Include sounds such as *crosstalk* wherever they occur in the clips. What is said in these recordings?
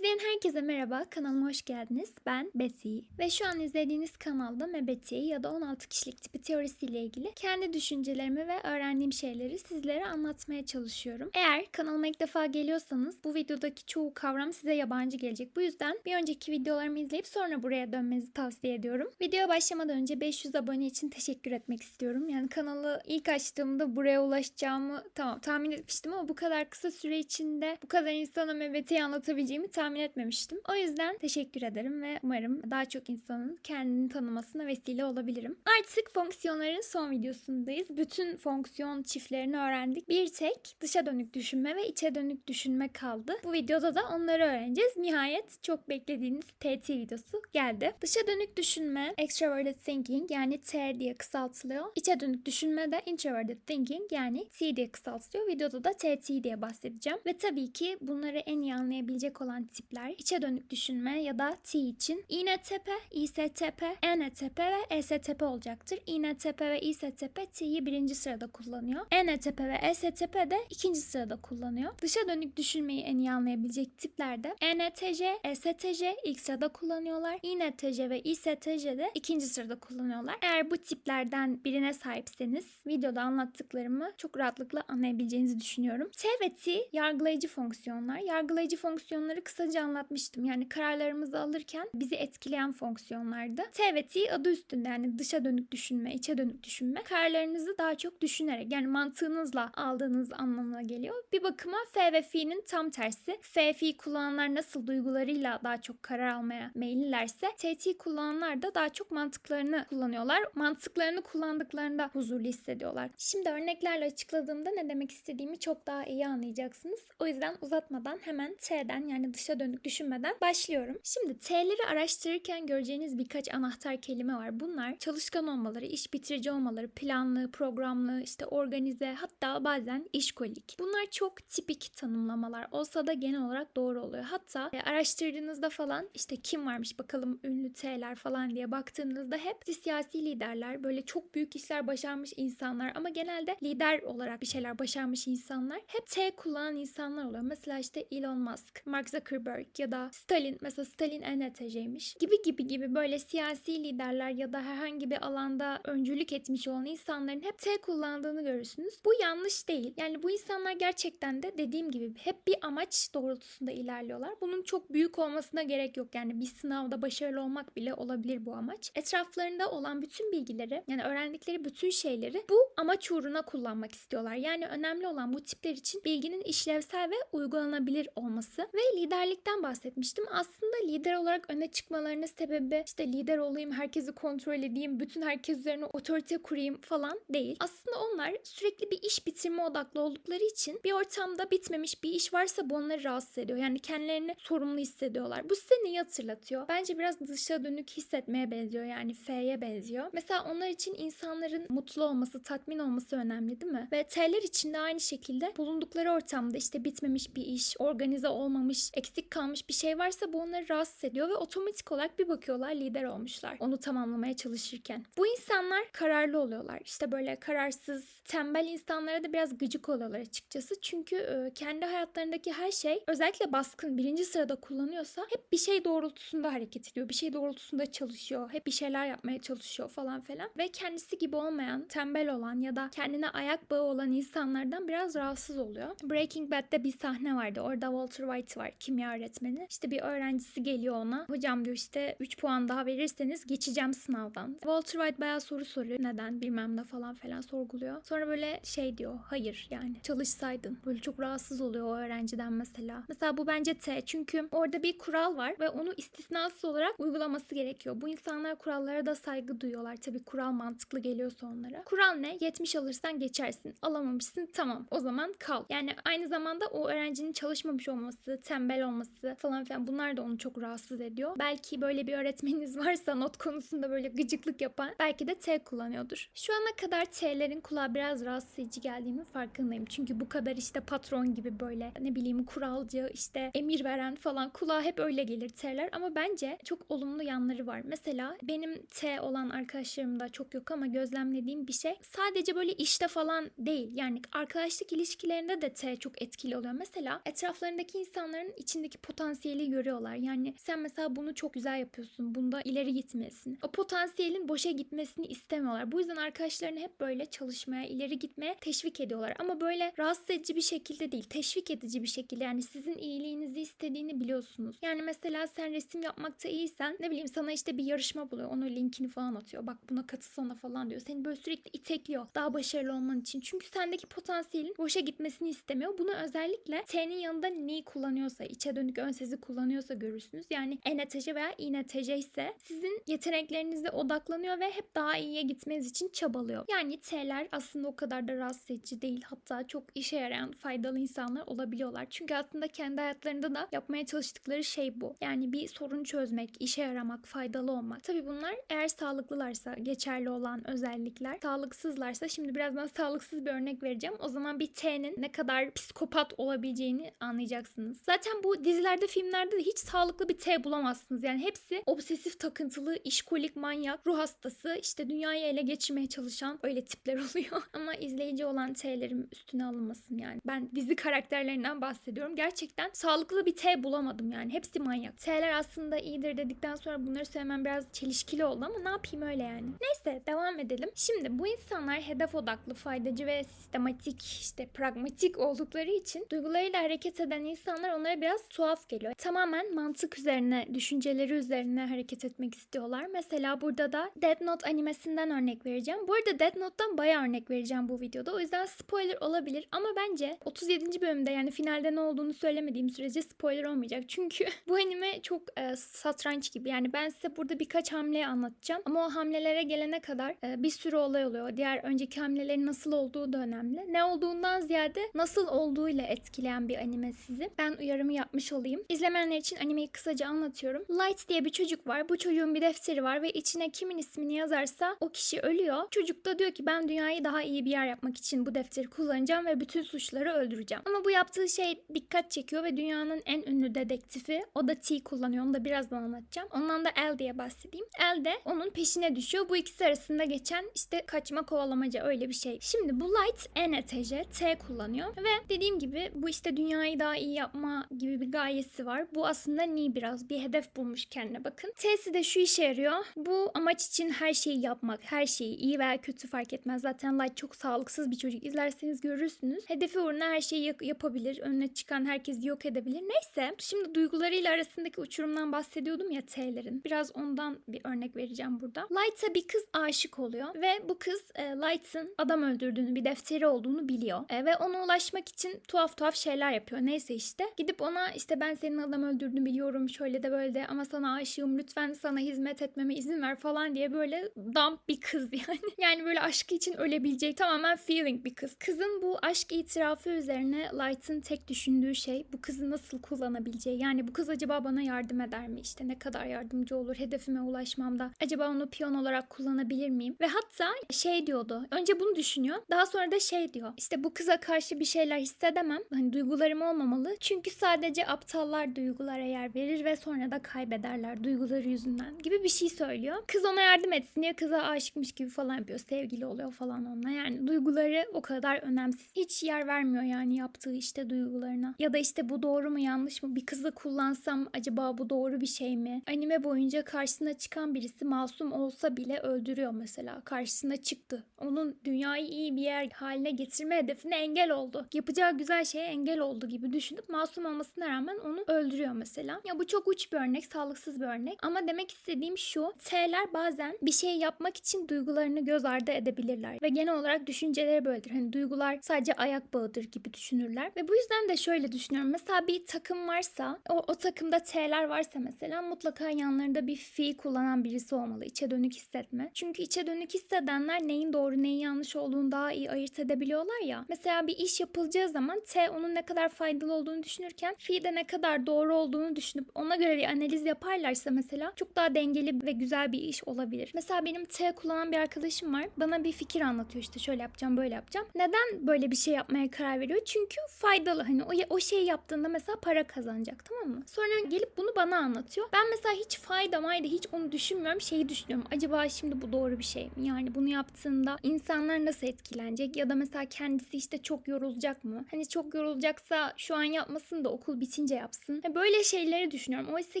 İzleyen herkese merhaba, kanalıma hoş geldiniz. Ben Betty ve şu an izlediğiniz kanalda MBTI ya da 16 kişilik tipi teorisiyle ilgili kendi düşüncelerimi ve öğrendiğim şeyleri sizlere anlatmaya çalışıyorum. Eğer kanalıma ilk defa geliyorsanız bu videodaki çoğu kavram size yabancı gelecek. Bu yüzden bir önceki videolarımı izleyip sonra buraya dönmenizi tavsiye ediyorum. Videoya başlamadan önce 500 abone için teşekkür etmek istiyorum. Yani kanalı ilk açtığımda buraya ulaşacağımı tamam tahmin etmiştim ama bu kadar kısa süre içinde bu kadar insana MBT'yi anlatabileceğimi tahmin etmemiştim. O yüzden teşekkür ederim ve umarım daha çok insanın kendini tanımasına vesile olabilirim. Artık fonksiyonların son videosundayız. Bütün fonksiyon çiftlerini öğrendik. Bir tek dışa dönük düşünme ve içe dönük düşünme kaldı. Bu videoda da onları öğreneceğiz. Nihayet çok beklediğiniz TT videosu geldi. Dışa dönük düşünme, extroverted thinking yani T diye kısaltılıyor. İçe dönük düşünme de introverted thinking yani T diye kısaltılıyor. Videoda da TT diye bahsedeceğim. Ve tabii ki bunları en iyi anlayabilecek olan tipler içe dönük düşünme ya da T için İNTP, İSTP, ENTP ve ESTP olacaktır. İNTP ve İSTP T'yi birinci sırada kullanıyor. ENTP ve ESTP de ikinci sırada kullanıyor. Dışa dönük düşünmeyi en iyi anlayabilecek tipler de ENTJ, ESTJ ilk sırada kullanıyorlar. İNTJ ve İSTJ de ikinci sırada kullanıyorlar. Eğer bu tiplerden birine sahipseniz videoda anlattıklarımı çok rahatlıkla anlayabileceğinizi düşünüyorum. T ve T yargılayıcı fonksiyonlar. Yargılayıcı fonksiyonları kısaca anlatmıştım. Yani kararlarımızı alırken bizi etkileyen fonksiyonlardı. T ve T adı üstünde yani dışa dönük düşünme, içe dönük düşünme. Kararlarınızı daha çok düşünerek yani mantığınızla aldığınız anlamına geliyor. Bir bakıma F ve F'nin tam tersi. F, F kullananlar nasıl duygularıyla daha çok karar almaya meyillilerse TT kullananlar da daha çok mantıklarını kullanıyorlar. Mantıklarını kullandıklarında huzurlu hissediyorlar. Şimdi örneklerle açıkladığımda ne demek istediğimi çok daha iyi anlayacaksınız. O yüzden uzatmadan hemen T'den yani dışa dönük düşünmeden başlıyorum. Şimdi T'leri araştırırken göreceğiniz birkaç anahtar kelime var. Bunlar çalışkan olmaları, iş bitirici olmaları, planlı, programlı, işte organize hatta bazen işkolik. Bunlar çok tipik tanımlamalar olsa da genel olarak doğru oluyor. Hatta e, araştırdığınızda falan işte kim varmış bakalım ünlü T'ler falan diye baktığınızda hep siyasi liderler, böyle çok büyük işler başarmış insanlar ama genelde lider olarak bir şeyler başarmış insanlar hep T kullanan insanlar oluyor. Mesela işte Elon Musk, Mark Zuckerberg ya da Stalin. Mesela Stalin ENTJ'ymiş. Gibi gibi gibi böyle siyasi liderler ya da herhangi bir alanda öncülük etmiş olan insanların hep T kullandığını görürsünüz. Bu yanlış değil. Yani bu insanlar gerçekten de dediğim gibi hep bir amaç doğrultusunda ilerliyorlar. Bunun çok büyük olmasına gerek yok. Yani bir sınavda başarılı olmak bile olabilir bu amaç. Etraflarında olan bütün bilgileri yani öğrendikleri bütün şeyleri bu amaç uğruna kullanmak istiyorlar. Yani önemli olan bu tipler için bilginin işlevsel ve uygulanabilir olması ve liderlikten bahsetmiştim. Aslında lider olarak öne çıkmalarının sebebi işte lider olayım, herkesi kontrol edeyim, bütün herkes üzerine otorite kurayım falan değil. Aslında onlar sürekli bir iş bitirme odaklı oldukları için bir ortamda bitmemiş bir iş varsa bu onları rahatsız ediyor. Yani kendilerini sorumlu hissediyorlar. Bu size neyi hatırlatıyor? Bence biraz dışa dönük hissetmeye benziyor. Yani F'ye benziyor. Mesela onlar için insanların mutlu olması, tatmin olması önemli değil mi? Ve T'ler için de aynı şekilde bulundukları ortamda işte bitmemiş bir iş, organize olmamış, eksik kalmış bir şey varsa bu onları rahatsız ediyor ve otomatik olarak bir bakıyorlar lider olmuşlar. Onu tamamlamaya çalışırken. Bu insanlar kararlı oluyorlar. İşte böyle kararsız, tembel insanlara da biraz gıcık oluyorlar açıkçası. Çünkü e, kendi hayatlarındaki her şey özellikle baskın birinci sırada kullanıyorsa hep bir şey doğrultusunda hareket ediyor. Bir şey doğrultusunda çalışıyor. Hep bir şeyler yapmaya çalışıyor falan filan. Ve kendisi gibi olmayan, tembel olan ya da kendine ayak bağı olan insanlardan biraz rahatsız oluyor. Breaking Bad'de bir sahne vardı. Orada Walter White var, kimya öğretmeni. İşte bir öğrencisi geliyor ona. Hocam diyor işte 3 puan daha verirseniz geçeceğim sınavdan. Walter White bayağı soru soruyor. Neden bilmem ne falan filan sorguluyor. Sonra böyle şey diyor. Hayır yani çalışsaydın. Böyle çok rahatsız oluyor o öğrenciden mesela. Mesela bu bence T. Çünkü orada bir kural var ve onu istisnasız olarak uygulaması gerekiyor. Bu insanlar kurallara da saygı duyuyorlar. Tabii kural mantıklı geliyorsa onlara. Kural ne? 70 alırsan geçersin. Alamamışsın tamam. O zaman kal. Yani aynı zamanda o öğrencinin çalışmamış olması, tembel olması falan filan bunlar da onu çok rahatsız ediyor. Belki böyle bir öğretmeniniz *laughs* varsa not konusunda böyle gıcıklık yapan belki de T kullanıyordur. Şu ana kadar T'lerin kulağa biraz rahatsız edici geldiğimin farkındayım. Çünkü bu kadar işte patron gibi böyle ne bileyim kuralcı işte emir veren falan kulağa hep öyle gelir T'ler ama bence çok olumlu yanları var. Mesela benim T olan arkadaşlarımda çok yok ama gözlemlediğim bir şey sadece böyle işte falan değil. Yani arkadaşlık ilişkilerinde de T çok etkili oluyor. Mesela etraflarındaki insanların içindeki içindeki potansiyeli görüyorlar. Yani sen mesela bunu çok güzel yapıyorsun. Bunda ileri gitmesin. O potansiyelin boşa gitmesini istemiyorlar. Bu yüzden arkadaşlarını hep böyle çalışmaya, ileri gitmeye teşvik ediyorlar. Ama böyle rahatsız edici bir şekilde değil. Teşvik edici bir şekilde. Yani sizin iyiliğinizi istediğini biliyorsunuz. Yani mesela sen resim yapmakta iyiysen ne bileyim sana işte bir yarışma buluyor. Onun linkini falan atıyor. Bak buna katılsana falan diyor. Seni böyle sürekli itekliyor. Daha başarılı olman için. Çünkü sendeki potansiyelin boşa gitmesini istemiyor. Bunu özellikle T'nin yanında ni kullanıyorsa, içe dönük ön sezi kullanıyorsa görürsünüz. Yani ENTJ veya INTJ ise sizin yeteneklerinize odaklanıyor ve hep daha iyiye gitmeniz için çabalıyor. Yani T'ler aslında o kadar da rahatsız edici değil. Hatta çok işe yarayan, faydalı insanlar olabiliyorlar. Çünkü aslında kendi hayatlarında da yapmaya çalıştıkları şey bu. Yani bir sorun çözmek, işe yaramak, faydalı olmak. Tabii bunlar eğer sağlıklılarsa geçerli olan özellikler. Sağlıksızlarsa şimdi birazdan sağlıksız bir örnek vereceğim. O zaman bir T'nin ne kadar psikopat olabileceğini anlayacaksınız. Zaten bu dizilerde, filmlerde de hiç sağlıklı bir T bulamazsınız. Yani hepsi obsesif takıntılı, işkolik, manyak, ruh hastası, işte dünyayı ele geçirmeye çalışan öyle tipler *laughs* oluyor. Ama izleyici olan T'lerim üstüne alınmasın yani. Ben dizi karakterlerinden bahsediyorum. Gerçekten sağlıklı bir T bulamadım yani. Hepsi manyak. T'ler aslında iyidir dedikten sonra bunları söylemem biraz çelişkili oldu ama ne yapayım öyle yani. Neyse devam edelim. Şimdi bu insanlar hedef odaklı, faydacı ve sistematik, işte pragmatik oldukları için duygularıyla hareket eden insanlar onlara biraz tuhaf geliyor. Tamamen mantık üzerine, düşünceleri üzerine hareket etmek istiyorlar. Mesela burada da Death Note animesinden örnek vereceğim. Bu arada Death Note'dan bayağı örnek vereceğim bu videoda. O yüzden spoiler olabilir ama bence 37. bölümde yani finalde ne olduğunu söylemediğim sürece spoiler olmayacak. Çünkü *laughs* bu anime çok e, satranç gibi. Yani ben size burada birkaç hamle anlatacağım ama o hamlelere gelene kadar e, bir sürü olay oluyor. Diğer önceki hamlelerin nasıl olduğu da önemli. Ne olduğundan ziyade nasıl olduğuyla etkileyen bir anime sizi. Ben uyarımı yapmış olayım. İzlemeyenler için animeyi kısaca anlatıyorum. Light diye bir çocuk var. Bu çocuğun bir defteri var ve içine kimin ismini yazarsa o kişi ölüyor. Çocuk da diyor ki ben dünyayı daha iyi bir yer yapmak için bu defteri kullanacağım ve bütün suçları öldüreceğim. Ama bu yaptığı şey dikkat çekiyor ve dünyanın en ünlü dedektifi o da T kullanıyor. Onu da birazdan anlatacağım. Ondan da L diye bahsedeyim. L de onun peşine düşüyor. Bu ikisi arasında geçen işte kaçma kovalamaca öyle bir şey. Şimdi bu Light ENTJ T kullanıyor ve dediğim gibi bu işte dünyayı daha iyi yapma gibi bir gayesi var. Bu aslında ni biraz bir hedef bulmuş kendine bakın. T'si de şu işe yarıyor. Bu amaç için her şeyi yapmak, her şeyi iyi veya kötü fark etmez. Zaten Light çok sağlıksız bir çocuk. İzlerseniz görürsünüz. Hedefi uğruna her şeyi yap- yapabilir. Önüne çıkan herkesi yok edebilir. Neyse şimdi duygularıyla arasındaki uçurumdan bahsediyordum ya T'lerin. Biraz ondan bir örnek vereceğim burada. Light'a bir kız aşık oluyor ve bu kız e, Light'ın adam öldürdüğünü, bir defteri olduğunu biliyor. E, ve ona ulaşmak için tuhaf tuhaf şeyler yapıyor. Neyse işte. Gidip ona işte ben senin adam öldürdüğünü biliyorum şöyle de böyle de ama sana aşığım lütfen sana hizmet etmeme izin ver falan diye böyle dump bir kız *laughs* yani. yani böyle aşkı için ölebilecek tamamen feeling bir kız. Kızın bu aşk itirafı üzerine Light'ın tek düşündüğü şey bu kızı nasıl kullanabileceği. Yani bu kız acaba bana yardım eder mi? İşte ne kadar yardımcı olur hedefime ulaşmamda. Acaba onu piyon olarak kullanabilir miyim? Ve hatta şey diyordu. Önce bunu düşünüyor. Daha sonra da şey diyor. İşte bu kıza karşı bir şeyler hissedemem. Hani duygularım olmamalı. Çünkü sadece aptallar duygulara yer verir ve sonra da kaybederler duyguları yüzünden gibi bir şey söylüyor. Kız ona yardım etsin diye kıza aşıkmış gibi falan yapıyor. Sevgili oluyor falan onunla. Yani duyguları o kadar önemsiz. Hiç yer vermiyor yani yaptığı işte duygularına. Ya da işte bu doğru mu yanlış mı? Bir kızı kullansam acaba bu doğru bir şey mi? Anime boyunca karşısına çıkan birisi masum olsa bile öldürüyor mesela. Karşısına çıktı. Onun dünyayı iyi bir yer haline getirme hedefine engel oldu. Yapacağı güzel şeye engel oldu gibi düşünüp masum olmasına rağmen onu öldürüyor mesela. Ya bu çok uç bir örnek, sağlıksız bir örnek. Ama demek istediğim şu. T'ler bazen bir şey yapmak için duygularını göz ardı edebilirler. Ve genel olarak düşünceleri böyledir. Hani duygular sadece ayak bağıdır gibi düşünürler. Ve bu yüzden de şöyle düşünüyorum. Mesela bir takım varsa, o, o takımda T'ler varsa mesela mutlaka yanlarında bir fi kullanan birisi olmalı. İçe dönük hissetme. Çünkü içe dönük hissedenler neyin doğru neyin yanlış olduğunu daha iyi ayırt edebiliyorlar ya. Mesela bir iş yapılacağı zaman T onun ne kadar faydalı olduğunu düşünürken fi de ne kadar doğru olduğunu düşünüp ona göre bir analiz yaparlarsa mesela çok daha dengeli ve güzel bir iş olabilir. Mesela benim T kullanan bir arkadaşım var. Bana bir fikir anlatıyor işte şöyle yapacağım böyle yapacağım. Neden böyle bir şey yapmaya karar veriyor? Çünkü faydalı. Hani o, o şeyi yaptığında mesela para kazanacak tamam mı? Sonra gelip bunu bana anlatıyor. Ben mesela hiç fayda mayda hiç onu düşünmüyorum. Şeyi düşünüyorum. Acaba şimdi bu doğru bir şey mi? Yani bunu yaptığında insanlar nasıl etkilenecek? Ya da mesela kendisi işte çok yorulacak mı? Hani çok yorulacaksa şu an yapmasın da okul bitince bitince yapsın. Ya Böyle şeyleri düşünüyorum. Oysa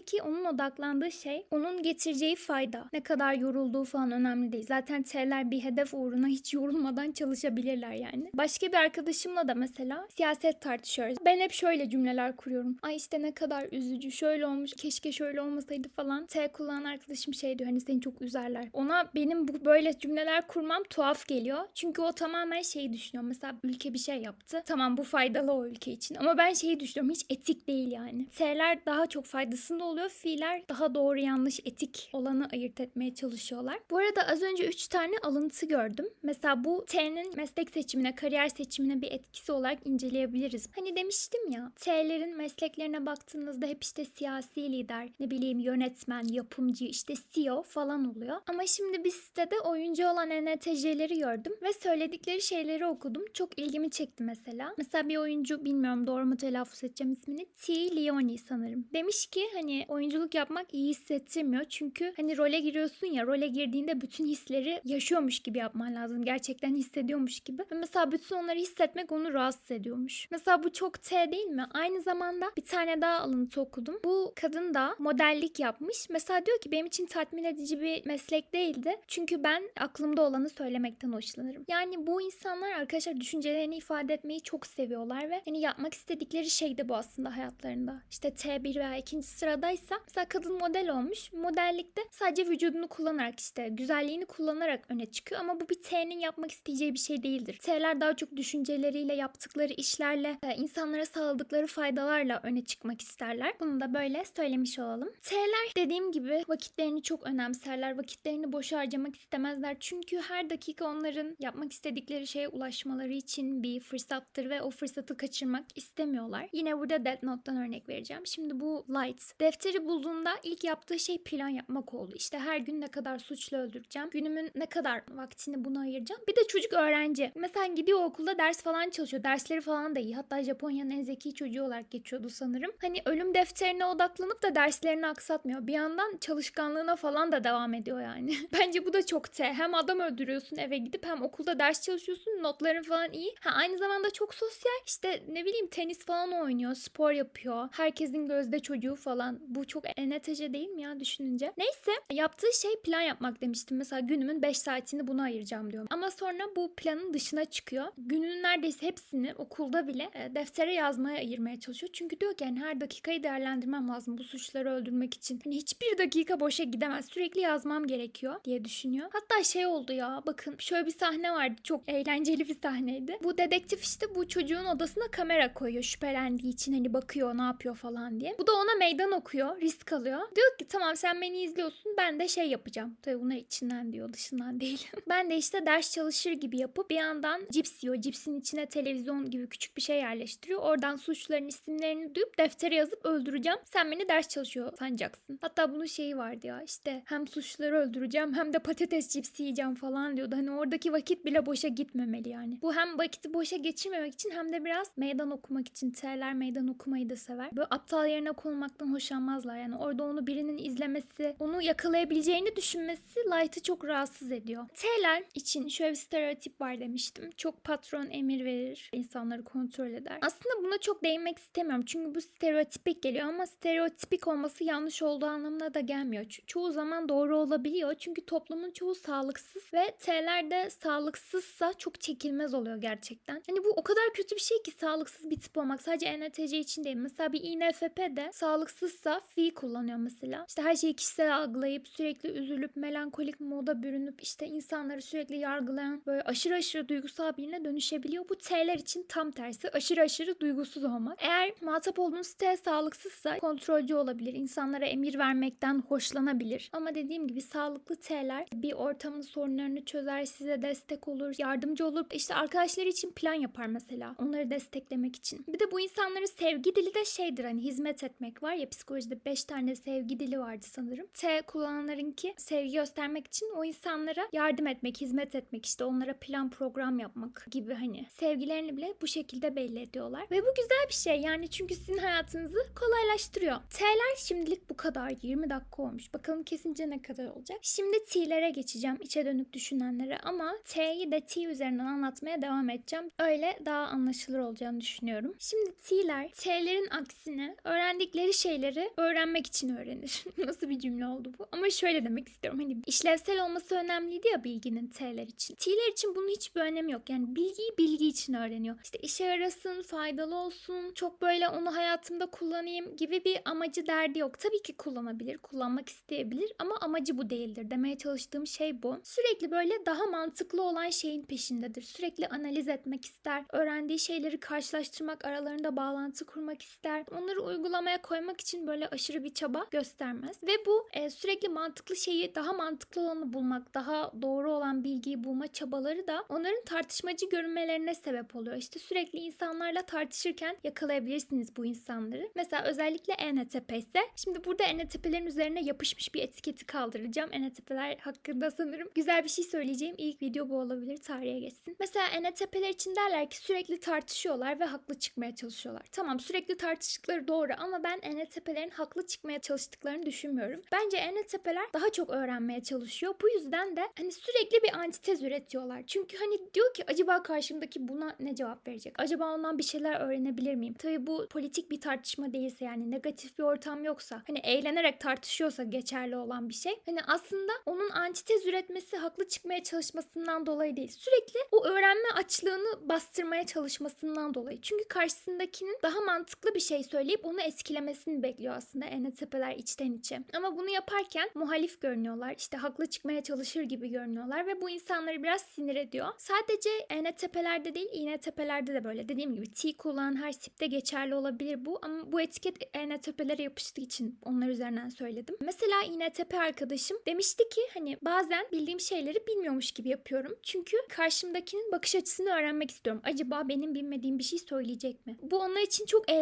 ki onun odaklandığı şey onun getireceği fayda. Ne kadar yorulduğu falan önemli değil. Zaten T'ler bir hedef uğruna hiç yorulmadan çalışabilirler yani. Başka bir arkadaşımla da mesela siyaset tartışıyoruz. Ben hep şöyle cümleler kuruyorum. Ay işte ne kadar üzücü, şöyle olmuş, keşke şöyle olmasaydı falan. T kullanan arkadaşım şey diyor hani seni çok üzerler. Ona benim bu böyle cümleler kurmam tuhaf geliyor. Çünkü o tamamen şeyi düşünüyor. Mesela ülke bir şey yaptı. Tamam bu faydalı o ülke için. Ama ben şeyi düşünüyorum hiç etik değil yani. T'ler daha çok faydasında oluyor. Fi'ler daha doğru yanlış etik olanı ayırt etmeye çalışıyorlar. Bu arada az önce 3 tane alıntı gördüm. Mesela bu T'nin meslek seçimine, kariyer seçimine bir etkisi olarak inceleyebiliriz. Hani demiştim ya T'lerin mesleklerine baktığınızda hep işte siyasi lider, ne bileyim yönetmen, yapımcı, işte CEO falan oluyor. Ama şimdi bir sitede oyuncu olan NTC'leri gördüm ve söyledikleri şeyleri okudum. Çok ilgimi çekti mesela. Mesela bir oyuncu bilmiyorum doğru mu telaffuz edeceğim ismini. T. Leone sanırım. Demiş ki hani oyunculuk yapmak iyi hissettirmiyor. Çünkü hani role giriyorsun ya role girdiğinde bütün hisleri yaşıyormuş gibi yapman lazım. Gerçekten hissediyormuş gibi. Ve mesela bütün onları hissetmek onu rahatsız ediyormuş. Mesela bu çok T değil mi? Aynı zamanda bir tane daha alıntı okudum. Bu kadın da modellik yapmış. Mesela diyor ki benim için tatmin edici bir meslek değildi. Çünkü ben aklımda olanı söylemekten hoşlanırım. Yani bu insanlar arkadaşlar düşüncelerini ifade etmeyi çok seviyorlar ve hani yapmak istedikleri şey de bu aslında hayatlarında. İşte T1 veya ikinci sıradaysa mesela kadın model olmuş. Modellikte sadece vücudunu kullanarak işte güzelliğini kullanarak öne çıkıyor ama bu bir T'nin yapmak isteyeceği bir şey değildir. T'ler daha çok düşünceleriyle yaptıkları işlerle e, insanlara sağladıkları faydalarla öne çıkmak isterler. Bunu da böyle söylemiş olalım. T'ler dediğim gibi vakitlerini çok önemserler. Vakitlerini boş harcamak istemezler. Çünkü her dakika onların yapmak istedikleri şeye ulaşmaları için bir fırsattır ve o fırsatı kaçırmak istemiyorlar. Yine burada Death Note'dan örnek vereceğim. Şimdi bu Light defteri bulduğunda ilk yaptığı şey plan yapmak oldu. İşte her gün ne kadar suçlu öldüreceğim. Günümün ne kadar vaktini buna ayıracağım. Bir de çocuk öğrenci. Mesela gidiyor okulda ders falan çalışıyor. Dersleri falan da iyi. Hatta Japonya'nın en zeki çocuğu olarak geçiyordu sanırım. Hani ölüm defterine odaklanıp da derslerini aksatmıyor. Bir yandan çalışkanlığına falan da devam ediyor yani. *laughs* Bence bu da çok T. Hem adam öldürüyorsun eve gidip hem okulda ders çalışıyorsun. Notların falan iyi. Ha, aynı zamanda çok sosyal. İşte ne bileyim tenis falan oynuyor. Spor yapıyor. Herkesin gözde çocuğu falan. Bu çok ENTC değil mi ya düşününce? Neyse yaptığı şey plan yapmak demiştim. Mesela günümün 5 saatini buna ayıracağım diyorum. Ama sonra bu planın dışına çıkıyor. Günün neredeyse hepsini okulda bile e, deftere yazmaya ayırmaya çalışıyor. Çünkü diyor ki yani her dakikayı değerlendirmem lazım bu suçları öldürmek için. Hani hiçbir dakika boşa gidemez. Sürekli yazmam gerekiyor diye düşünüyor. Hatta şey oldu ya bakın şöyle bir sahne vardı. Çok eğlenceli bir sahneydi. Bu dedektif işte bu çocuğun odasına kamera koyuyor şüphelendiği için hani bakıyor ne yapıyor falan diye. Bu da ona meydan okuyor. Risk alıyor. Diyor ki tamam sen beni izliyorsun ben de şey yapacağım. Tabii bunu içinden diyor dışından değil. *laughs* ben de işte ders çalışır gibi yapıp bir yandan cips yiyor. Cipsin içine televizyon gibi küçük bir şey yerleştiriyor. Oradan suçluların isimlerini duyup deftere yazıp öldüreceğim. Sen beni ders çalışıyor sanacaksın. Hatta bunun şeyi vardı ya işte hem suçluları öldüreceğim hem de patates cipsi yiyeceğim falan diyordu. Hani oradaki vakit bile boşa gitmemeli yani. Bu hem vakiti boşa geçirmemek için hem de biraz meydan okumak için. T'ler meydan okumayı da sever. Böyle aptal yerine konulmaktan hoşlanmazlar. Yani orada onu birinin izlemesi, onu yakalayabileceğini düşünmesi Light'ı çok rahatsız ediyor. T'ler için şöyle bir stereotip var demiştim. Çok patron emir verir, insanları kontrol eder. Aslında buna çok değinmek istemiyorum. Çünkü bu stereotipik geliyor ama stereotipik olması yanlış olduğu anlamına da gelmiyor. Ço- çoğu zaman doğru olabiliyor. Çünkü toplumun çoğu sağlıksız ve T'ler de sağlıksızsa çok çekilmez oluyor gerçekten. Hani bu o kadar kötü bir şey ki sağlıksız bir tip olmak. Sadece ENTC için değil. Mesela bir INFP de sağlıksızsa fi kullanıyor mesela. İşte her şeyi kişisel algılayıp sürekli üzülüp melankolik moda bürünüp işte insanları sürekli yargılayan böyle aşırı aşırı duygusal birine dönüşebiliyor. Bu T'ler için tam tersi aşırı aşırı duygusuz olmak. Eğer muhatap olduğunuz T sağlıksızsa kontrolcü olabilir. insanlara emir vermekten hoşlanabilir. Ama dediğim gibi sağlıklı T'ler bir ortamın sorunlarını çözer, size destek olur, yardımcı olur. İşte arkadaşları için plan yapar mesela. Onları desteklemek için. Bir de bu insanların sevgi dili de şeydir hani hizmet etmek var ya psikolojide 5 tane sevgi dili vardı sanırım. T kullananlarınki sevgi göstermek için o insanlara yardım etmek, hizmet etmek işte onlara plan program yapmak gibi hani sevgilerini bile bu şekilde belli ediyorlar. Ve bu güzel bir şey yani çünkü sizin hayatınızı kolaylaştırıyor. T'ler şimdilik bu kadar 20 dakika olmuş. Bakalım kesince ne kadar olacak. Şimdi T'lere geçeceğim içe dönük düşünenlere ama T'yi de T üzerinden anlatmaya devam edeceğim. Öyle daha anlaşılır olacağını düşünüyorum. Şimdi T'ler T'lerin T'lerin aksine öğrendikleri şeyleri öğrenmek için öğrenir. *laughs* Nasıl bir cümle oldu bu? Ama şöyle demek istiyorum. Hani işlevsel olması önemliydi ya bilginin T'ler için. T'ler için bunun hiçbir önemi yok. Yani bilgiyi bilgi için öğreniyor. İşte işe yarasın, faydalı olsun, çok böyle onu hayatımda kullanayım gibi bir amacı derdi yok. Tabii ki kullanabilir, kullanmak isteyebilir ama amacı bu değildir. Demeye çalıştığım şey bu. Sürekli böyle daha mantıklı olan şeyin peşindedir. Sürekli analiz etmek ister. Öğrendiği şeyleri karşılaştırmak, aralarında bağlantı kurmak ister. Onları uygulamaya koymak için böyle aşırı bir çaba göstermez. Ve bu e, sürekli mantıklı şeyi, daha mantıklı olanı bulmak, daha doğru olan bilgiyi bulma çabaları da onların tartışmacı görünmelerine sebep oluyor. İşte sürekli insanlarla tartışırken yakalayabilirsiniz bu insanları. Mesela özellikle ENTP ise şimdi burada ENTP'lerin üzerine yapışmış bir etiketi kaldıracağım. ENTP'ler hakkında sanırım güzel bir şey söyleyeceğim. İlk video bu olabilir. Tarihe geçsin. Mesela ENTP'ler için derler ki sürekli tartışıyorlar ve haklı çıkmaya çalışıyorlar. Tamam sürekli tartıştıkları doğru ama ben ENTP'lerin haklı çıkmaya çalıştıklarını düşünmüyorum. Bence ENTP'ler daha çok öğrenmeye çalışıyor. Bu yüzden de hani sürekli bir antitez üretiyorlar. Çünkü hani diyor ki acaba karşımdaki buna ne cevap verecek? Acaba ondan bir şeyler öğrenebilir miyim? Tabii bu politik bir tartışma değilse yani negatif bir ortam yoksa hani eğlenerek tartışıyorsa geçerli olan bir şey. Hani aslında onun antitez üretmesi haklı çıkmaya çalışmasından dolayı değil. Sürekli o öğrenme açlığını bastırmaya çalışmasından dolayı. Çünkü karşısındakinin daha mantıklı bir şey söyleyip onu etkilemesini bekliyor aslında ENTP'ler içten içe. Ama bunu yaparken muhalif görünüyorlar. İşte haklı çıkmaya çalışır gibi görünüyorlar ve bu insanları biraz sinir ediyor. Sadece ENTP'lerde değil INTP'lerde de böyle. Dediğim gibi T kullanan her tipte geçerli olabilir bu ama bu etiket ENTP'lere yapıştığı için onlar üzerinden söyledim. Mesela INTP arkadaşım demişti ki hani bazen bildiğim şeyleri bilmiyormuş gibi yapıyorum. Çünkü karşımdakinin bakış açısını öğrenmek istiyorum. Acaba benim bilmediğim bir şey söyleyecek mi? Bu onlar için çok eğlenceli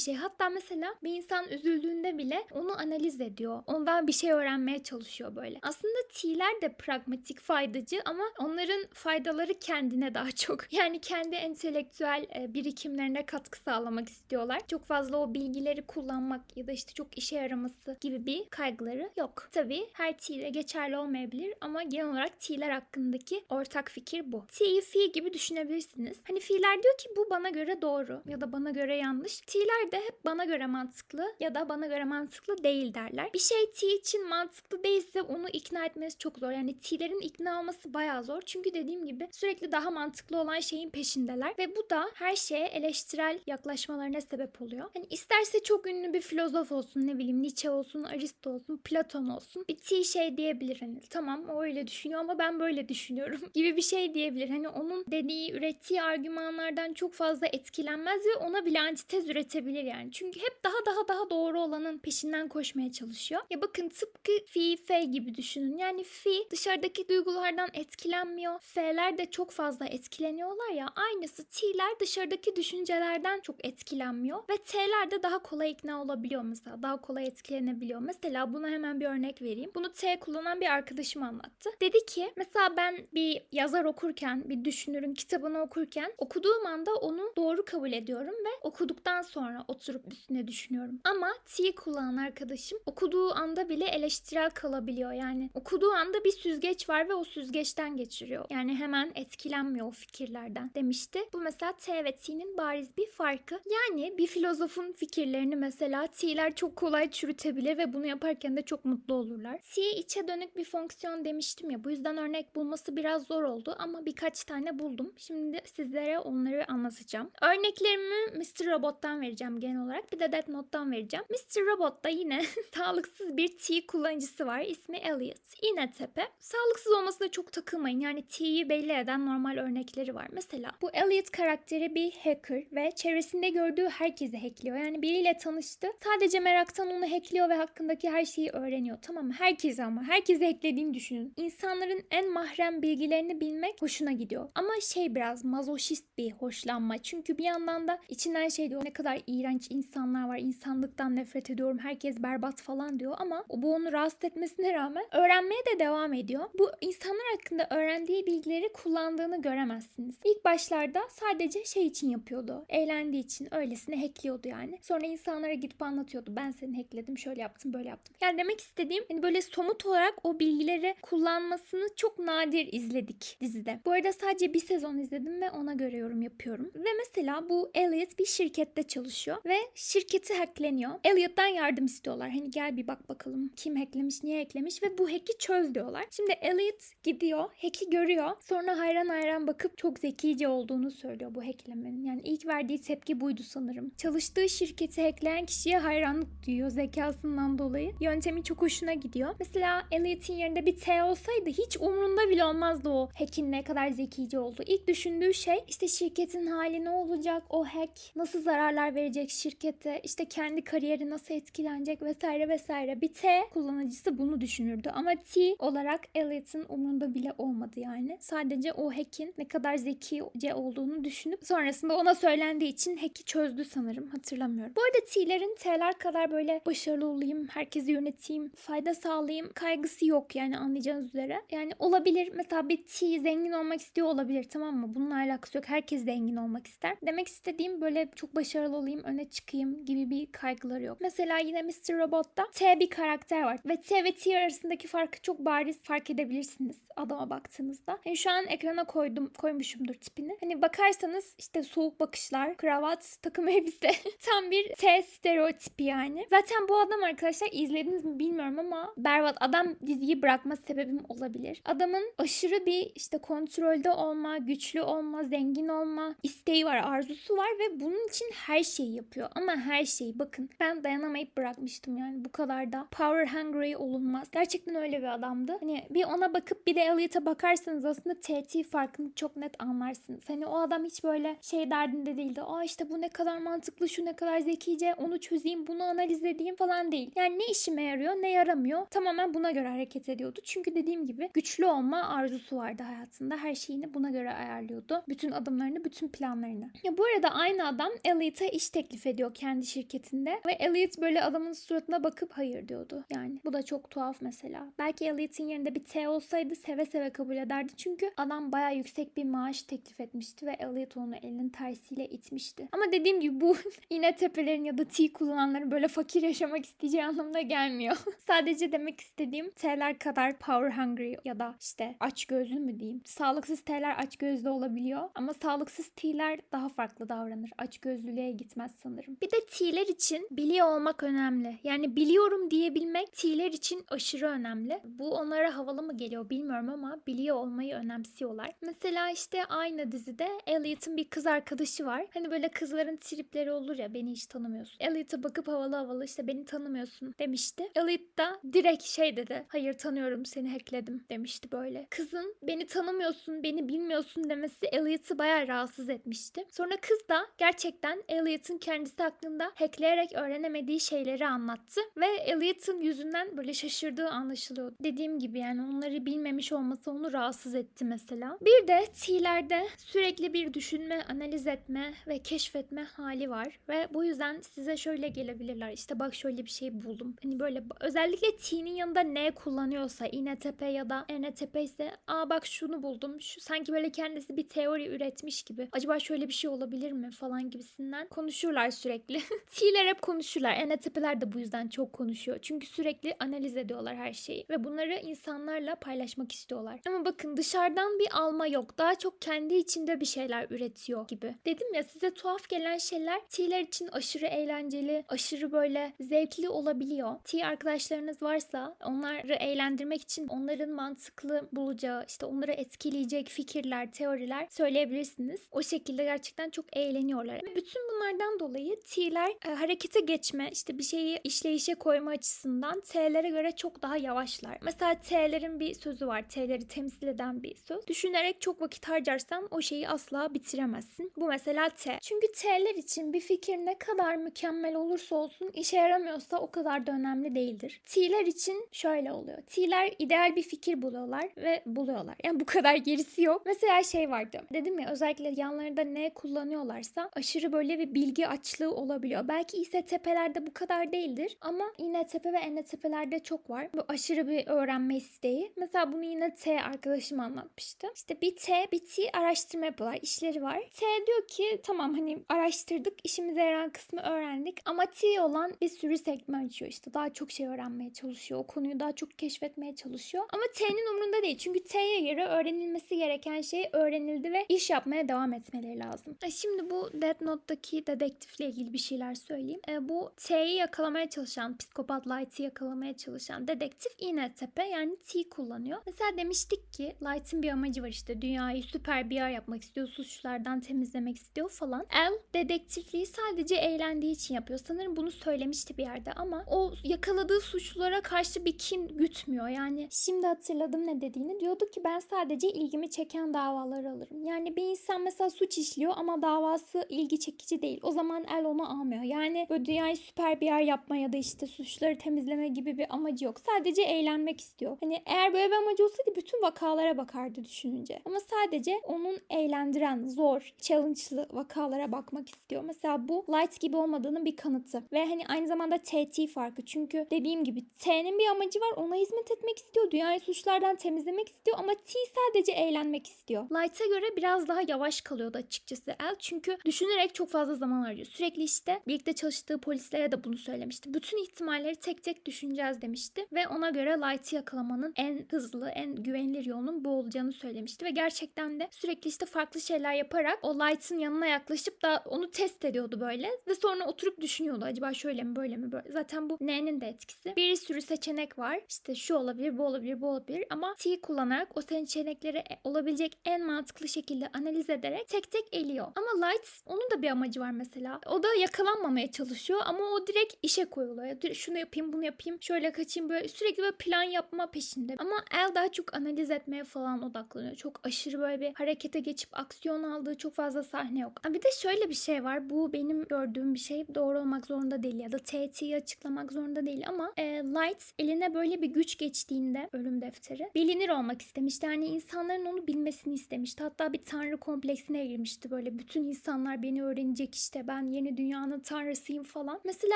bir şey. Hatta mesela bir insan üzüldüğünde bile onu analiz ediyor. Ondan bir şey öğrenmeye çalışıyor böyle. Aslında T'ler de pragmatik, faydacı ama onların faydaları kendine daha çok. *laughs* Yani kendi entelektüel e, birikimlerine katkı sağlamak istiyorlar. Çok fazla o bilgileri kullanmak ya da işte çok işe yaraması gibi bir kaygıları yok. Tabii her T'de geçerli olmayabilir ama genel olarak T'ler hakkındaki ortak fikir bu. T'yi fi gibi düşünebilirsiniz. Hani fi'ler diyor ki bu bana göre doğru ya da bana göre yanlış. T'ler de hep bana göre mantıklı ya da bana göre mantıklı değil derler. Bir şey T için mantıklı değilse onu ikna etmesi çok zor. Yani T'lerin ikna olması bayağı zor. Çünkü dediğim gibi sürekli daha mantıklı olan şeyin peşindeler ve bu da her şeye eleştirel yaklaşmalarına sebep oluyor. Hani isterse çok ünlü bir filozof olsun, ne bileyim Nietzsche olsun, Aristo olsun, Platon olsun. Bir T şey diyebilir hani tamam o öyle düşünüyor ama ben böyle düşünüyorum *laughs* gibi bir şey diyebilir. Hani onun dediği, ürettiği argümanlardan çok fazla etkilenmez ve ona bile antitez üretebilir yani. Çünkü hep daha daha daha doğru olanın peşinden koşmaya çalışıyor. Ya bakın tıpkı fi, fe gibi düşünün. Yani fi dışarıdaki duygulardan etkilenmiyor. F'ler de çok fazla etkileniyorlar ya. Aynısı T'ler dışarıdaki düşüncelerden çok etkilenmiyor ve T'ler de daha kolay ikna olabiliyor mesela. Daha kolay etkilenebiliyor. Mesela buna hemen bir örnek vereyim. Bunu T kullanan bir arkadaşım anlattı. Dedi ki mesela ben bir yazar okurken, bir düşünürün kitabını okurken okuduğum anda onu doğru kabul ediyorum ve okuduktan sonra oturup üstüne düşünüyorum. Ama T kullanan arkadaşım okuduğu anda bile eleştirel kalabiliyor. Yani okuduğu anda bir süzgeç var ve o süzgeçten geçiriyor. Yani hemen etkilenmiyor o fikirlerden demişti. Bu mesela T ve T'nin bariz bir farkı. Yani bir filozofun fikirlerini mesela T'ler çok kolay çürütebilir ve bunu yaparken de çok mutlu olurlar. T içe dönük bir fonksiyon demiştim ya. Bu yüzden örnek bulması biraz zor oldu ama birkaç tane buldum. Şimdi sizlere onları anlatacağım. Örneklerimi Mr. Robot'tan vereceğim genel olarak. Bir de Death Note'dan vereceğim. Mr. Robot'ta yine *laughs* sağlıksız bir T kullanıcısı var. İsmi Elliot. Yine tepe. Sağlıksız olmasına çok takılmayın. Yani T'yi belli eden normal örnekleri var. Mesela bu Elliot karakteri bir hacker ve çevresinde gördüğü herkesi hackliyor. Yani biriyle tanıştı. Sadece meraktan onu hackliyor ve hakkındaki her şeyi öğreniyor. Tamam mı? Herkesi ama. Herkesi hacklediğini düşünün. İnsanların en mahrem bilgilerini bilmek hoşuna gidiyor. Ama şey biraz mazoşist bir hoşlanma. Çünkü bir yandan da içinden şey diyor ne kadar iğrenç insanlar var. İnsanlıktan nefret ediyorum. Herkes berbat falan diyor ama bu onu rahatsız etmesine rağmen öğrenmeye de devam ediyor. Bu insanlar hakkında öğrendiği bilgileri kullandığını göremezsiniz. İlk başlarda sadece şey için yapıyordu. Eğlendiği için öylesine hackliyordu yani. Sonra insanlara gidip anlatıyordu. Ben seni hackledim, şöyle yaptım, böyle yaptım. Yani demek istediğim hani böyle somut olarak o bilgileri kullanmasını çok nadir izledik dizide. Bu arada sadece bir sezon izledim ve ona göre yorum yapıyorum. Ve mesela bu Elliot bir şirkette çalışıyor ve şirketi hackleniyor. Elliot'tan yardım istiyorlar. Hani gel bir bak bakalım kim hacklemiş, niye hacklemiş ve bu hack'i çöz diyorlar. Şimdi Elliot gidiyor, hack'i görüyor. Sonra hayran hayran bakıp çok zekice olduğunu söylüyor bu hacklemenin. Yani ilk verdiği tepki buydu sanırım. Çalıştığı şirketi hackleyen kişiye hayranlık duyuyor zekasından dolayı. Yöntemi çok hoşuna gidiyor. Mesela Elliot'in yerinde bir T olsaydı hiç umrunda bile olmazdı o hack'in ne kadar zekice olduğu. İlk düşündüğü şey işte şirketin hali ne olacak? O hack nasıl zararlar verecek şirkete? İşte kendi kariyeri nasıl etkilenecek vesaire vesaire. Bir T kullanıcısı bunu düşünürdü ama T olarak Elliot'ın umrunda bile olmadı yani. Sadece o hack'in ne kadar zekice olduğunu düşünüp sonrasında ona söylendiği için hack'i çözdü sanırım. Hatırlamıyorum. Bu arada T'lerin T'ler kadar böyle başarılı olayım, herkesi yöneteyim, fayda sağlayayım kaygısı yok yani anlayacağınız üzere. Yani olabilir. Mesela bir T zengin olmak istiyor olabilir tamam mı? Bununla alakası yok. Herkes zengin olmak ister. Demek istediğim böyle çok başarılı olayım, öne çıkayım gibi bir kaygıları yok. Mesela yine Mr. Robot'ta T bir karakter var ve T ve T arasındaki farkı çok bariz fark edebilirsiniz adama baktığınızda. Hani şu an ekrana koydum, koymuşumdur tipini. Hani bakarsanız işte soğuk bakışlar, kravat, takım *laughs* elbise tam bir T stereotipi yani. Zaten bu adam arkadaşlar izlediniz mi bilmiyorum ama berbat adam diziyi bırakma sebebim olabilir. Adamın aşırı bir işte kontrolde olma, güçlü olma, zengin olma isteği var, arzusu var ve bunun için her şeyi yapıyor. Ama her şeyi bakın ben dayanamayıp bırakmıştım yani bu kadar da power hungry olunmaz. Gerçekten öyle bir adamdı. Hani bir ona bakıp bir de Elliot'a bakarsanız aslında TT farkını çok net anlarsınız. Hani o adam hiç böyle şey derdinde değildi. Aa işte bu ne kadar mantıklı, şu ne kadar zekice, onu çözeyim, bunu analiz edeyim falan değil. Yani ne işime yarıyor, ne yaramıyor. Tamamen buna göre hareket ediyordu. Çünkü dediğim gibi güçlü olma arzusu vardı hayatında. Her şeyini buna göre ayarlıyordu. Bütün adımlarını, bütün planlarını. Ya bu arada aynı adam Elliot'a iş teklif ediyor kendi şirketinde. Ve Elliot böyle adamın suratına bakıp hayır diyordu. Yani bu da çok tuhaf mesela. Belki Elliot'in yerinde bir T olsaydı seve seve kabul ederdi. Çünkü adam baya yüksek bir maaş teklif etmişti ve Elliot onu elinin tersiyle itmişti. Ama dediğim gibi bu *laughs* yine tepelerin ya da T kullananların böyle fakir yaşamak isteyeceği anlamına gelmiyor. *laughs* Sadece demek istediğim T'ler kadar power hungry ya da işte aç gözlü mü diyeyim. Sağlıksız T'ler aç gözlü olabiliyor ama sağlıksız T'ler daha farklı davranır. Aç gözlülüğe gitmez sanırım. Bir de T'ler için biliyor olmak önemli. Yani biliyorum diyebilmek T'ler için aşırı önemli. Bu onlara havalı mı geliyor bilmiyorum ama biliyor olmayı önemsiyorlar. Mesela işte aynı dizide Elliot'ın bir kız arkadaşı var. Hani böyle kızların tripleri olur ya beni hiç tanımıyorsun. Elliot'a bakıp havalı havalı işte beni tanımıyorsun demişti. Elliot da direkt şey dedi. Hayır tanıyorum seni hackledim demişti böyle. Kızın beni tanımıyorsun, beni bilmiyorsun demesi Elliot'ı bayağı rahatsız etmişti. Sonra kız da gerçekten Elliot'ın kendisi hakkında hackleyerek öğrenemediği şeyleri anlattı. Ve Elliot'ın yüzünden böyle şaşırdığı anlaşılıyor. Dediğim gibi yani onları bilmemiş olması onu rahatsız etti mesela. Bir de T'lerde sürekli bir düşünme, analiz etme ve keşfetme hali var. Ve bu yüzden size şöyle gelebilirler. İşte bak şöyle bir şey buldum. Hani böyle özellikle T'nin yanında ne kullanıyorsa İNTP ya da ENTP ise aa bak şunu buldum. Şu sanki böyle kendisi bir teori üretmiş gibi. Acaba şöyle bir şey olabilir mi falan gibisinden konuşurlar sürekli. *laughs* T'ler hep konuşurlar. ENTP'ler de bu yüzden çok konuşuyor. Çünkü sürekli analiz ediyorlar her şeyi ve bunları insanlarla paylaşmak istiyorlar. Ama bakın dışarıdan bir alma yok. Daha çok kendi içinde bir şeyler üretiyor gibi. Dedim ya size tuhaf gelen şeyler T'ler için aşırı eğlenceli, aşırı böyle zevkli olabiliyor. T arkadaşlarınız varsa onları eğlendirmek için onların mantıklı bulacağı, işte onları etkileyecek fikirler, teoriler söyleyebilirsiniz. O şekilde gerçekten çok eğleniyorlar. Bütün bunlardan dolayı T'ler e, harekete geçme, işte bir şeyi işleyişe koyma açısından T'lere göre çok daha yavaşlar. Mesela T'lerin bir sözü var. T'leri temsil eden bir söz. Düşünerek çok vakit harcarsan o şeyi asla bitiremezsin. Bu mesela T. Çünkü T'ler için bir fikir ne kadar mükemmel olursa olsun işe yaramıyorsa o kadar da önemli değildir. T'ler için şöyle oluyor. T'ler ideal bir fikir buluyorlar ve buluyorlar. Yani bu kadar gerisi yok. Mesela şey vardı. Dedim ya özellikle yanlarında ne kullanıyorlarsa aşırı böyle bir bilgi açlığı olabiliyor. Belki İSTP'lerde bu kadar değildir ama İNTP ve ENTP'lerde çok var. Bu aşırı bir öğrenme isteği. Mesela bunu yine T arkadaşım anlatmıştı. İşte bir T, bir T araştırma yapıyorlar. işleri var. T diyor ki tamam hani araştırdık, işimize yarayan kısmı öğrendik ama T olan bir sürü sekme açıyor işte. Daha çok şey öğrenmeye çalışıyor. O konuyu daha çok keşfetmeye çalışıyor. Ama T'nin umurunda değil. Çünkü T'ye göre öğrenilmesi gereken şey öğrenildi ve iş yapmaya devam etmeleri lazım. Ha, Şimdi bu Death Note'daki iki dedektifle ilgili bir şeyler söyleyeyim. E, bu T'yi yakalamaya çalışan, psikopat Light'ı yakalamaya çalışan dedektif İğnetepe yani T kullanıyor. Mesela demiştik ki Light'ın bir amacı var işte dünyayı süper bir yer yapmak istiyor, suçlardan temizlemek istiyor falan. El dedektifliği sadece eğlendiği için yapıyor. Sanırım bunu söylemişti bir yerde ama o yakaladığı suçlulara karşı bir kin gütmüyor. Yani şimdi hatırladım ne dediğini. Diyordu ki ben sadece ilgimi çeken davaları alırım. Yani bir insan mesela suç işliyor ama davası ilgi çekici değil. O zaman el onu almıyor. Yani böyle dünyayı süper bir yer yapma ya da işte suçları temizleme gibi bir amacı yok. Sadece eğlenmek istiyor. Hani eğer böyle bir amacı olsaydı bütün vakalara bakardı düşününce. Ama sadece onun eğlendiren, zor, challenge'lı vakalara bakmak istiyor. Mesela bu Light gibi olmadığının bir kanıtı. Ve hani aynı zamanda TT farkı. Çünkü dediğim gibi T'nin bir amacı var. Ona hizmet etmek istiyor. Dünyayı suçlardan temizlemek istiyor. Ama T sadece eğlenmek istiyor. Light'a göre biraz daha yavaş kalıyordu açıkçası El. Çünkü düşünerek çok fazla zaman harcıyor. Sürekli işte birlikte çalıştığı polislere de bunu söylemişti. Bütün ihtimalleri tek tek düşüneceğiz demişti. Ve ona göre Light'ı yakalamanın en hızlı, en güvenilir yolunun bu olacağını söylemişti. Ve gerçekten de sürekli işte farklı şeyler yaparak o Light'ın yanına yaklaşıp da onu test ediyordu böyle. Ve sonra oturup düşünüyordu. Acaba şöyle mi böyle mi böyle. Zaten bu N'nin de etkisi. Bir sürü seçenek var. İşte şu olabilir, bu olabilir, bu olabilir. Ama T kullanarak o seçenekleri olabilecek en mantıklı şekilde analiz ederek tek tek eliyor. Ama Light onun da bir amacı var mesela. O da yakalanmamaya çalışıyor ama o direkt işe koyuluyor. Şunu yapayım, bunu yapayım, şöyle kaçayım böyle sürekli böyle plan yapma peşinde. Ama El daha çok analiz etmeye falan odaklanıyor. Çok aşırı böyle bir harekete geçip aksiyon aldığı çok fazla sahne yok. Ha, Bir de şöyle bir şey var. Bu benim gördüğüm bir şey. Doğru olmak zorunda değil ya da TT'yi açıklamak zorunda değil ama e, Light eline böyle bir güç geçtiğinde ölüm defteri bilinir olmak istemişti. Yani insanların onu bilmesini istemişti. Hatta bir tanrı kompleksine girmişti. Böyle bütün insanlar beni öğrenecek işte ben yeni dünyanın tanrısıyım falan. Mesela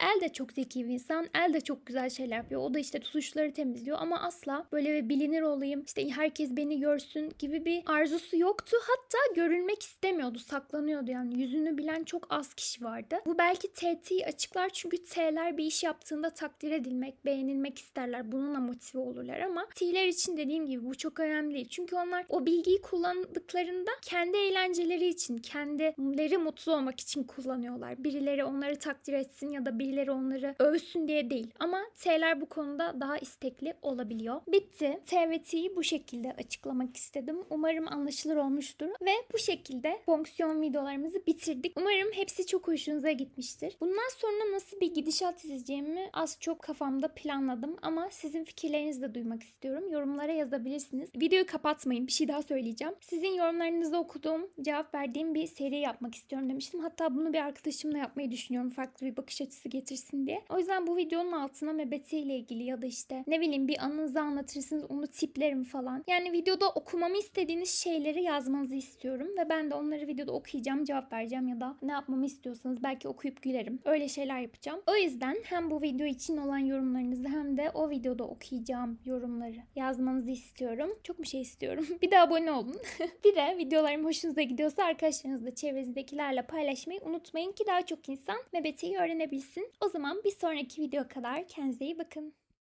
El de çok zeki bir insan. El de çok güzel şeyler yapıyor. O da işte suçları temizliyor ama asla böyle bir bilinir olayım işte herkes beni görsün gibi bir arzusu yoktu. Hatta görülmek istemiyordu. Saklanıyordu yani. Yüzünü bilen çok az kişi vardı. Bu belki TT'yi açıklar çünkü T'ler bir iş yaptığında takdir edilmek, beğenilmek isterler. Bununla motive olurlar ama T'ler için dediğim gibi bu çok önemli değil. Çünkü onlar o bilgiyi kullandıklarında kendi eğlenceleri için, kendileri mutlu olmak için kullanıyorlar. Birileri onları takdir etsin ya da birileri onları övsün diye değil. Ama T'ler bu konuda daha istekli olabiliyor. Bitti. T ve T'yi bu şekilde açıklamak istedim. Umarım anlaşılır olmuştur. Ve bu şekilde fonksiyon videolarımızı bitirdik. Umarım hepsi çok hoşunuza gitmiştir. Bundan sonra nasıl bir gidişat izleyeceğimi az çok kafamda planladım ama sizin fikirlerinizi de duymak istiyorum. Yorumlara yazabilirsiniz. Videoyu kapatmayın. Bir şey daha söyleyeceğim. Sizin yorumlarınızı okuduğum, cevap verdiğim bir seri yapmak istiyorum demiştim. Hatta bunu bir arkadaşımla yapmayı düşünüyorum. Farklı bir bakış açısı getirsin diye. O yüzden bu videonun altına MBT ile ilgili ya da işte ne bileyim bir anınızı anlatırsınız onu tiplerim falan. Yani videoda okumamı istediğiniz şeyleri yazmanızı istiyorum ve ben de onları videoda okuyacağım, cevap vereceğim ya da ne yapmamı istiyorsanız belki okuyup gülerim. Öyle şeyler yapacağım. O yüzden hem bu video için olan yorumlarınızı hem de o videoda okuyacağım yorumları yazmanızı istiyorum. Çok bir şey istiyorum. *laughs* bir de abone olun. *laughs* bir de videolarım hoşunuza gidiyorsa arkadaşlarınızla çevrenizdekilerle paylaşmayı unutmayın ki daha çok insan MBT'yi öğrenebilsin. O zaman bir sonraki video kadar kendinize iyi bakın.